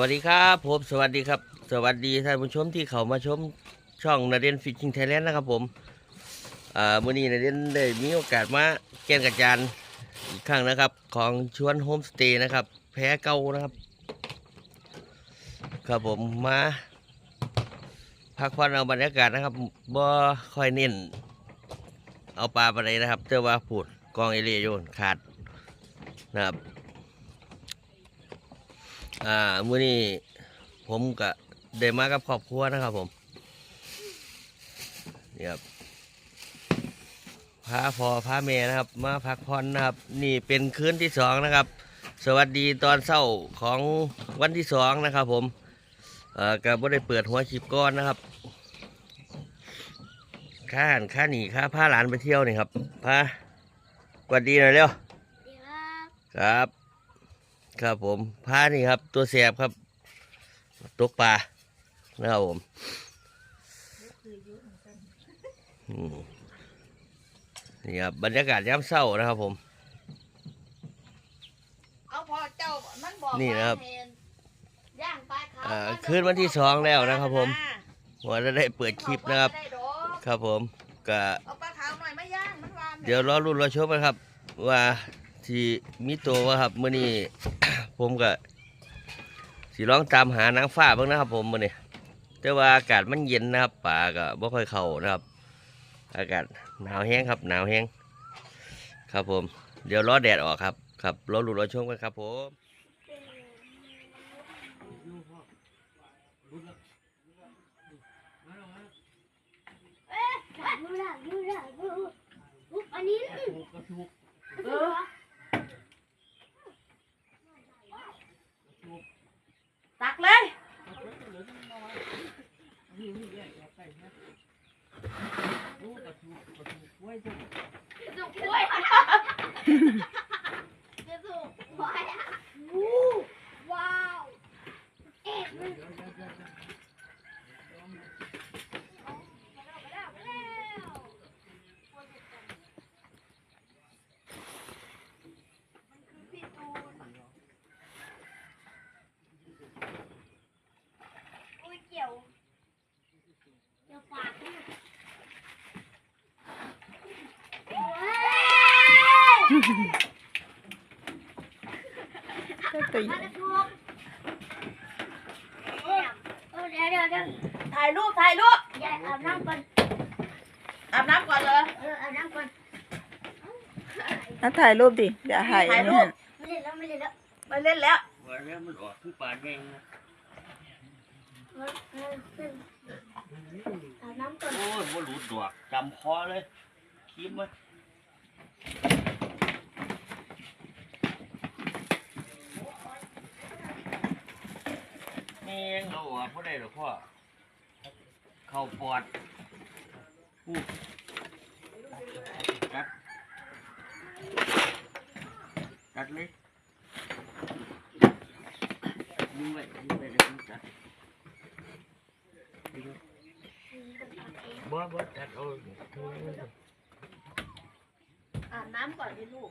วัสดีครับผมสวัสดีครับ สวัสดีท่านผู้ชมที่เขามาชมช่องนาเดนฟิชชิงไทยแลนด์นะครับผมอ่ามื่อนี้นาเดนได้มีโอกาสมาแก่นกระจานอีกครั้งนะครับ ของชวนโฮมสเตย์นะครับ แพ้เก่านะครับ ครับผมมาพักผ่อนเอาบรรยากาศนะครับบ่ค่อยเน้นเอาปลาไปเลยนะครับเจอว่าพูดกองเอเลียโยนขาดนะครับ อ่ามื้อนี้ผมก็ได้มากับครอบครัวนะครับผมนี่ครับพาพอพาเมนะครับ มาพักผ่อนนะครับ นี่เป็นคืนที่สองนะครับ สวัสดีตอนเช้าของวันที่สองนะครับผมเอ่อก็บ่ได้เปิดหัวคลิปก้อนนะครับ ค่าหันค่าหนีค่าพาหลานไปเที่ยวนี่ครับพาสวัสดีหน่อยเร็วดีครับ ครับครับผมพานี่ครับ ตัวแสบครับตกปลานะครับผมอืมนี่ครับบรรยากาศยามเศร้านะครับผม เอาพอเจ้ามันบอกนี่นะครับว่าเห็ย่างปลาขาวอ่าก็จะคืนวันที่สองแล้วนะครับ ผมว่าจะได้เปิดคลิปนะครับไม่ได้ดอกครับผมก็เอาปลาขาวหน่อยไม่ย่างมันวานเดี๋ยวรอรุ่นรอชมนะครับ ว่า ที่มีตัวว่าครับมื่อนี้ ผมก็สิลองตามหานางฟ้าบ้างนะครับ ผมมื่อนี้แต่ว่าอากาศมันเย็นนะครับป่าก็บ่ค่อยเข้านะครับ อากาศหนาวแห้งครับ หนาวแห้งครับผม เดี๋ยวรอแดดออกครับครับรอรุ่นรอชมกันครับผมยูรายูรายูอุ๊บอันนี้ เออ ตักเลยจุกกล้วยจะสุกกล้วยอะวู้ว้าวเอ็ดมันอุ้ยเกี่ยวเกี่ยวปากเนี่ยว้าว มาเลยทุกเออเดี๋ยวเดี๋ยวเดี๋ยวถ่ายรูปถ่ายรูปยายอาบน้ำก่อนอาบน้ำก่อนเลยเอออาบน้ำก่อนอะถ่ายรูปดิเดี๋ยวถ่ายถ่ายอันรูนี้ปไม่เล่นแล้วไม่เล่นแล้วไปเล่นแล้วว่าแล้วมันออกคือป่าแดงนะเออเออเอออาบน้ำก่อนโอ้ยบ่หลุดดอกจำคอเลยคิมไว้แม่ งเอาออกบ่ได้หรอกพ่อเข้าปอดอู้กัดกัดเลยยิงไว้ยิงไว้เดี๋ยวมันกัดบ่บ่กัดเอาอาบน้ำก่อนดิลูก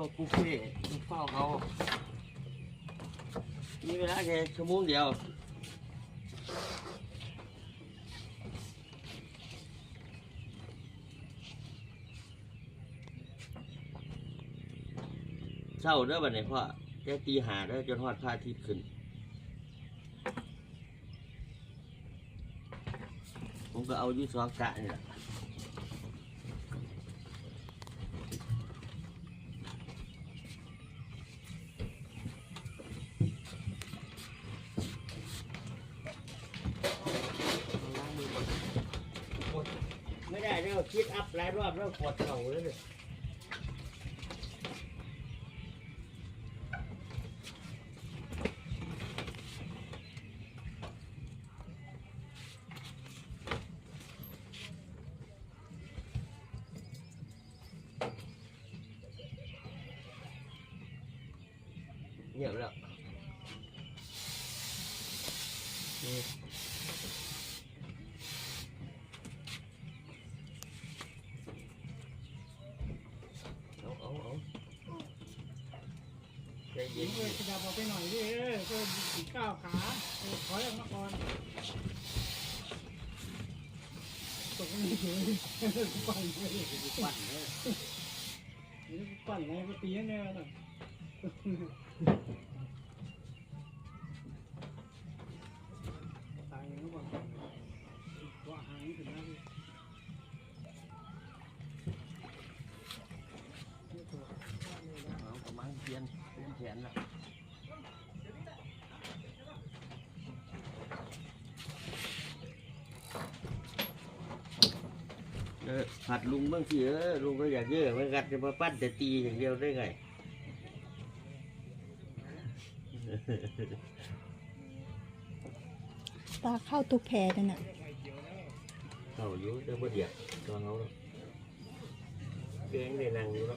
วงบุฟเฟ่ต์เฝ้าเขามีเวลาแค่ชั่วโมงเดียวเศร้าเด้อบัดนี้พ่อแค่ตีหาเด้อจนฮอดพระอาทิตย์ขึ้น ผมก็เอายู่สองกะนี่แหละ ได้แล้วคิดอัพหลายรอบแล้วปวดเข่าแล้วเนี่ย เย็ยินงเลยขยับออกไปหน่อยดิเออก็อีกก้าวขาเออถอยออกมาก่อนตกนี่เลยปั่นเลยปั่นเลยนี่ปั่นอะไรไปตีแน่น่ะตาย นแขนละเออผัดลุงบ้างสิเออลุงก็อยากเยอะไม่กัดจะมาปั้นแต่ตีอย่างเดียวได้ไงตาเข้าตุกแพนั่นน่ะเขาอยู่เดี๋ยวบ่เดียดตัวเขาเนาะเก่งได้นั่งอยู่เนา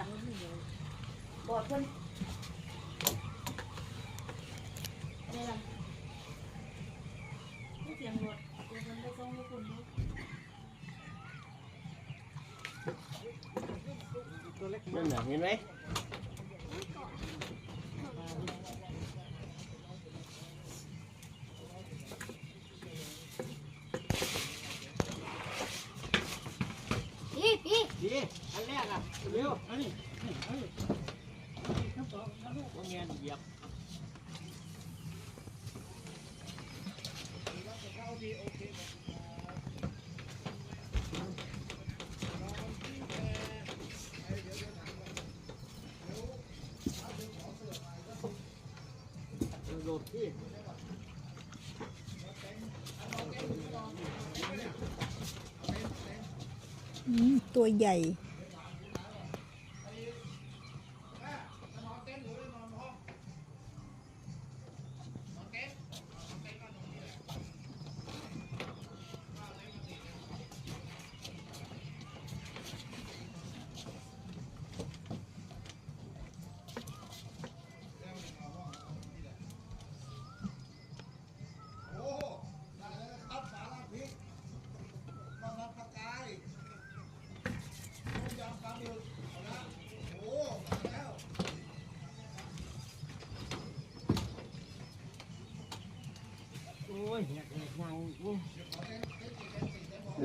อะบอกเพิ่นนี่ล่ะนี่เสียงรถเดี๋ยวเพิ่นไปส่งให้คุณดู ตัวเล็ก นั่นน่ะเห็นไหม พี่พี่ ดีอันแรกอะ เร็วอันนี้นี่เอาดิน้ำต่อน้ำต่อว่าเงี้ยเหยียบโดดที่อืมตัวใหญ่โอ้ยอยากให้นั่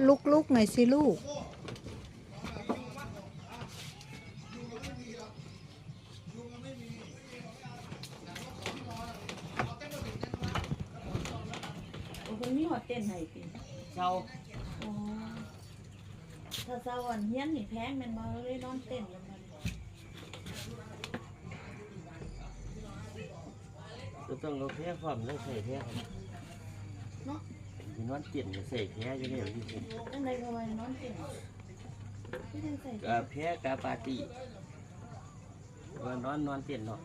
ลุกลุกหน่อยสิลูก โอ้เพิ่นมีฮอดเต้นให้ติเช้าอ๋อถ้าเช้าวันเฮียนนี่แพงแม่นบ่เลยนอนเต้นกันมาก็ต้องเอาแพ้ความแล้วใส่แพ้ครับ เนาะกินวันเจ็ดก็ใส่แพ้จะได้ที่ผมจังไดก็ว่านอนเต้นพี่จังใส่กาแพ้กาปาตีว่านอนนอนเต้นเนาะ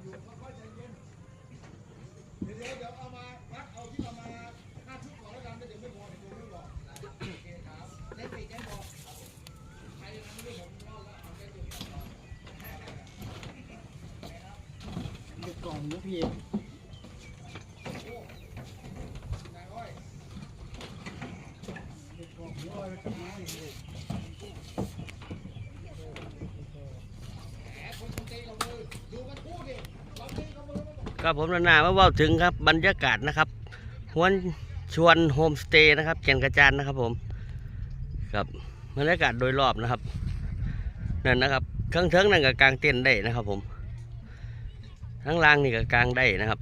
เด็กกล่องนะพี่ ครับผมนานามาว่าถึงครับบรรยากาศนะครับหวนชวนโฮมสเตย์นะครับแก่นกระจานนะครับผมครับบรรยากาศโดยรอบนะครับนั่นนะครับเครื่งเทิงนั่นกับกลางเต็นได้นะครับ ผมทั้งล่างนี่กับกลางได้นะครับ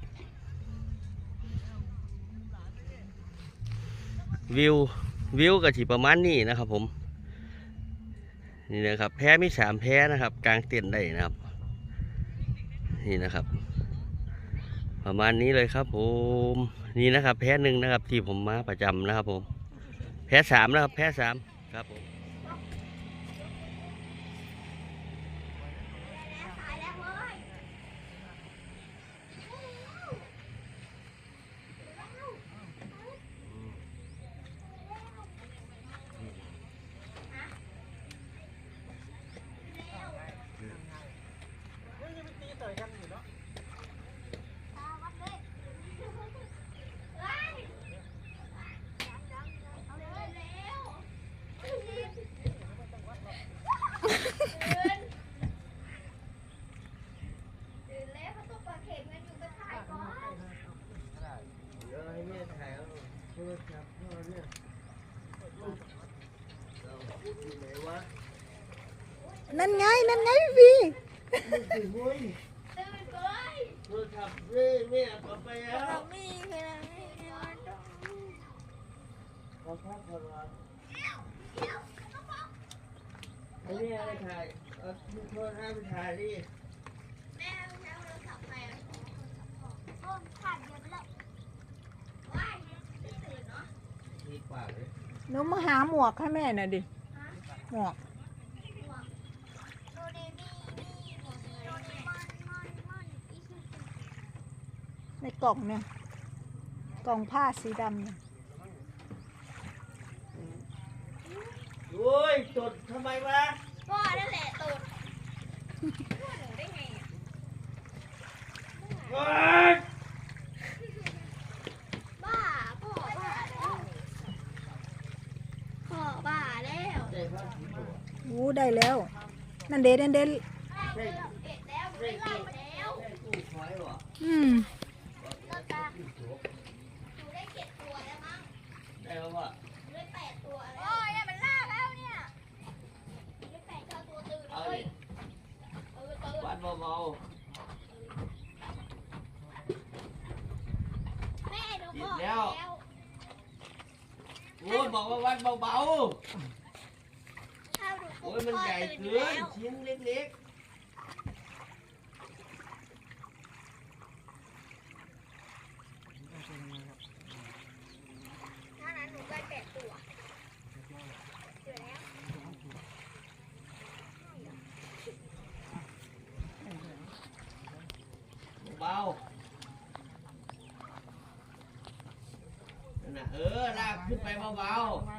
วิว วิวก็ที่ประมาณนี้นะครับ ผมนี่นะครับแพ้มีสามแพ้นะครับ กลางเต็นท์ได้นะครับ นี่นะครับ ประมาณนี้เลยครับผมนี่นะครับ แพ้หนึ่งนะครับ ที่ผมมาประจำนะครับ ผม แพ้สามนะครับ แพ้สามครับผม ตายแล้วเว้ย เฮ้ยยังไม่ตีต่อยกันอยู่เนาะ ตาวัดเลยเฮ้ยเอาเลยเร็วตื่นตื่นแล้วเขาต้องปลาเข็มกันอยู่กับถ่ายก่อน เดี๋ยวให้แม่ถ่ายเอาโทรศัพท์พ่อเนี่ยอยู่ไหนวะ นั่นไง นั่นไงพี่ ตื่นเว้ย ตื่นเว้ย โทรศัพท์เว้ยแม่เอาไปแล้ว มีแค่นี้ ขอพักก่อนวะไอ้นี่อะไรถ่ายเอาโทรศัพท์ไปถ่ายดิ แม่ใช้โทรศัพท์ใครอะโอ้ขาดเยอะไปแล้วว้ายไม่ตื่นเนาะมีปากเลยหนูมาหาหมวกให้แม่หน่อยดิ หมวก กล่องเนี่ยกล่องผ้าสีดำเนี่ยโอ้ยจดทำไมวะพ่อนั่นแหละตูดพ่อหนูได้ไงอะโอ๊ยบ้าพ่อบ้าแล้วพ่อบ้าแล้วใจพักผีตัวอู้ได้แล้ว นั่นเดนั่นเดได้เอ็ดแล้วไม่ไล่มาแล้ว ได้กู้ถอยว่ะอืม ก็ตาหนูได้เจ็ดตัวแล้วมั้ง ได้แล้วว่ะ หนูได้แปดตัวแล้วโอ้ยเนี่ยมันล่าแล้วเนี่ยหนูได้แปดเก้าตัวตื่น เอา เล ดิ ยเออตื่น วัด เบาแม่หนูบอกแล้วๆโอ้ยบอกว่าวัดเบาถ้าหนูๆปลุโอ้กยมันพ่อใหญ่ตื่นเกิแล้วนชิ้นเล็กถ้านั้นหนูได้แปดตัวเจอแล้ว ๆ เบาๆนั่นน่ะเออลากขึ้นไปเบามา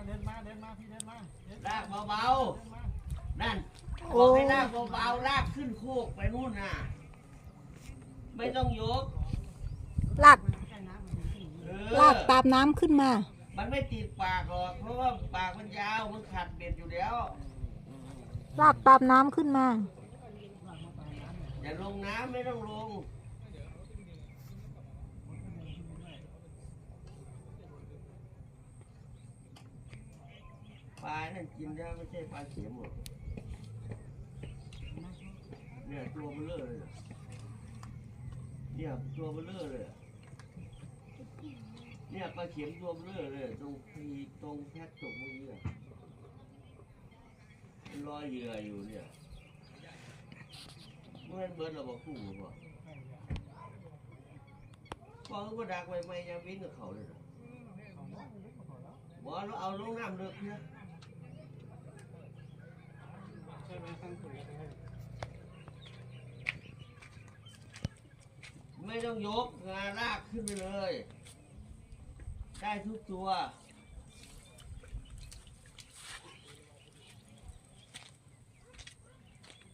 เดินมาเดินมาพี่เดินมาเดินๆลากเบามาๆนั่นบอกให้ลากเบาๆลากขึ้นโคกไปนู่นน่ะ ไม่ต้องยก ลากเออลากตามน้ำขึ้นมา มันไม่ติดปากหรอกเพราะว่าปากมันยาวมันขัดเบ็ดอยู่แล้ว ลากตามน้ำขึ้นมา อย่าลงน้ำไม่ต้องลง ปลา นั่นกินได้ไม่ใช่ปลาเข็มหรอกเนี่ยตัวเบลเลอเลยอะเนี่ยตัวเบลเลอเลยอะเนี่ยปลาเข็มตัวเบลเลอเลยตรงพีตรงแพ็กตกเมื่อกี้อะมันลอยเหยื่ออยู่เนี่ยเมื่อเบิร์ดเราบอกกุ้งหรือเปล่าพอเขาก็ดักไว้ไม่ยังวิ่งกับเขาเลยนะบอกเราเอาลงน้ำเลือกเนี่ย ใช่ ไม่ต้องยกงานลากขึ้นไปเลย ได้ทุกตัว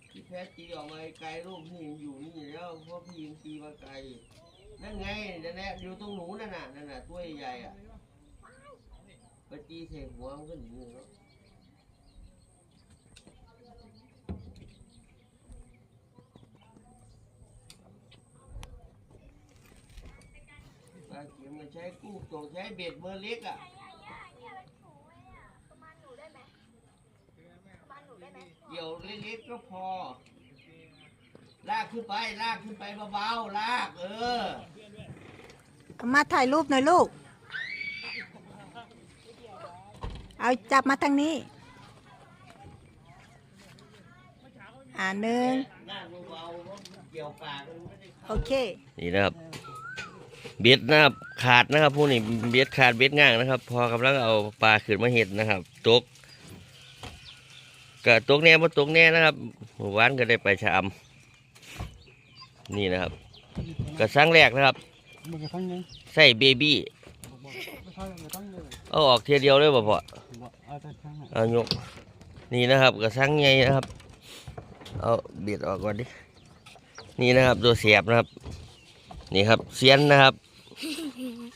พี่แพทย์ตีออกมาไกลลูกพี่ยังอยู่นี่แล้วเพราะพี่ยังตีมาไกล นั่นไงนั่นแหละอยู่ตรงหนูนั่นน่ะนั่นน่ะตัวใหญ่อะไปตีใส่หัวมันก็หนีแล้ว เข็มมันใช้กุ้งตกใช้เบ็ดเบอร์เล็กอะเนี่ยเป็นหนูเนี่ยประมาณหนูได้ไหมประมาณหนูได้ไหมเกี่ยวเล็กๆก็พอ ลากขึ้นไป ลากขึ้นไปเบาๆ ลาก เออเอามาถ่ายรูปหน่อยลูก เอาจับมาทางนี้ อ่าหนึ่งลากเบาๆเพราะเกี่ยวปากมันไม่ได้โอเค นี่นะครับ เบ็ดนะครับขาดนะครับพวกนี้เบ็ดขาดเบ็ดง่างนะครับ พอกำลังเอาปลาขึ้นมาเห็ดนะครับตกก็ตกแน่บ่ตกแน่นะครับเมื่อวานก็ได้ไปชะอำนี่นะครับกระสังแรกนะครับมันกระทั่งยังใส่เบบี้บอกกระทั่งกระทั่งเลยเอาออกเทียเดียวเลยบ่พอบอกเอาแต่ทั้งเอายกนี่นะครับกระสังใหญ่นะครับ เอาเบียดออกก่อนดินี่นะครับตัวเสียบนะครับ นี่ครับเสียนนะครับ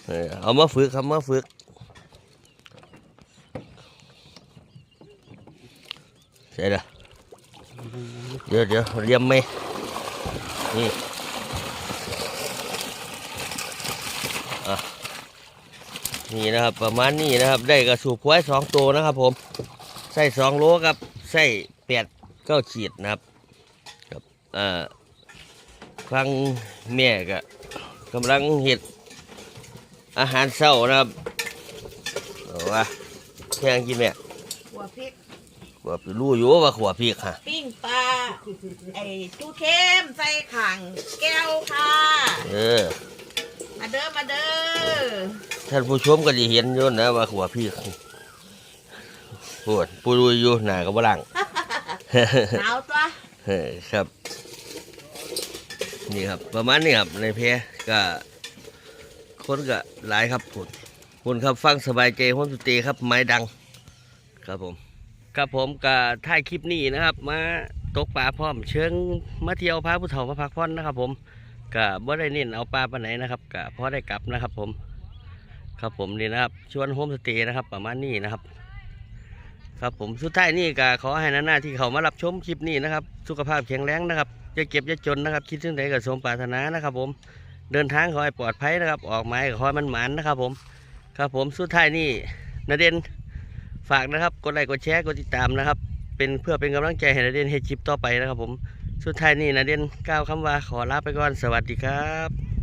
เออเอามาฝึกครับมาฝึกเสร็จแล้วเดี๋ยวเดี๋ยวเรียมไหมนี่นี่นะครับประมาณนี้นะครับ ได้กระสูบควายสองตัวนะครับผมใส่สองโลครับใส่แปดเก้าขีดนะครับครับเอ่อฟังแม่ก็กำลังเห็ด อาหารเช้านะครับเอาว่าแค่งกินแม่หัวพริกขวบรู้อยู่ว่าขวบพริกค่ะ ปิ้งปลาไอ้ตู้เค็มใส่ขังแก้วค่ะเออมาเด้อมาเด้อท่านผู้ชมก็จะเห็นอยู่นะว่าขวบพริกปวดปูดูอยู่หน้าก็บลังหนาวตัวเออครับ นี่ครับประมาณนี้ครับในเพก็ คนก็หลายครับคุณคุณครับฟังสบายใจห้องสุตีครับ ไม้ดัง ครับผม ครับผมก็ถ่ายคลิปนี้นะครับ มาตกปลาพร้อม เชิงมาเที่ยวพาผู้เฒ่ามาพักผ่อนนะครับผมก็บ่ได้เน้นเอาปลาไปไหนนะครับก็พอได้กลับนะครับ ผม ครับผมนี่นะครับ ชวนโฮมสเตย์นะครับ ประมาณนี้นะครับ ครับผมสุดท้ายนี่ก็ขอให้นาหน้าที่เขามารับชมคลิปนี้นะครับ สุขภาพแข็งแรงนะครับอย่าเก็บอย่าจนนะครับ คิดถึงใดก็สมปรารถนานะครับ ผม เดินทางขอให้ปลอดภัยนะครับ ออกไม้ก็ขอให้มันหมันนะครับ ผม ครับผมสุดท้ายนี่นาเดนฝากนะครับ กดไลค์กดแชร์กดติดตามนะครับ เป็นเพื่อเป็นกำลังใจให้นาเด่นให้คลิปต่อไปนะครับ ผม สุดท้ายนี่นาเดนกล่าวคำว่าขอลาไปก่อนสวัสดีครับ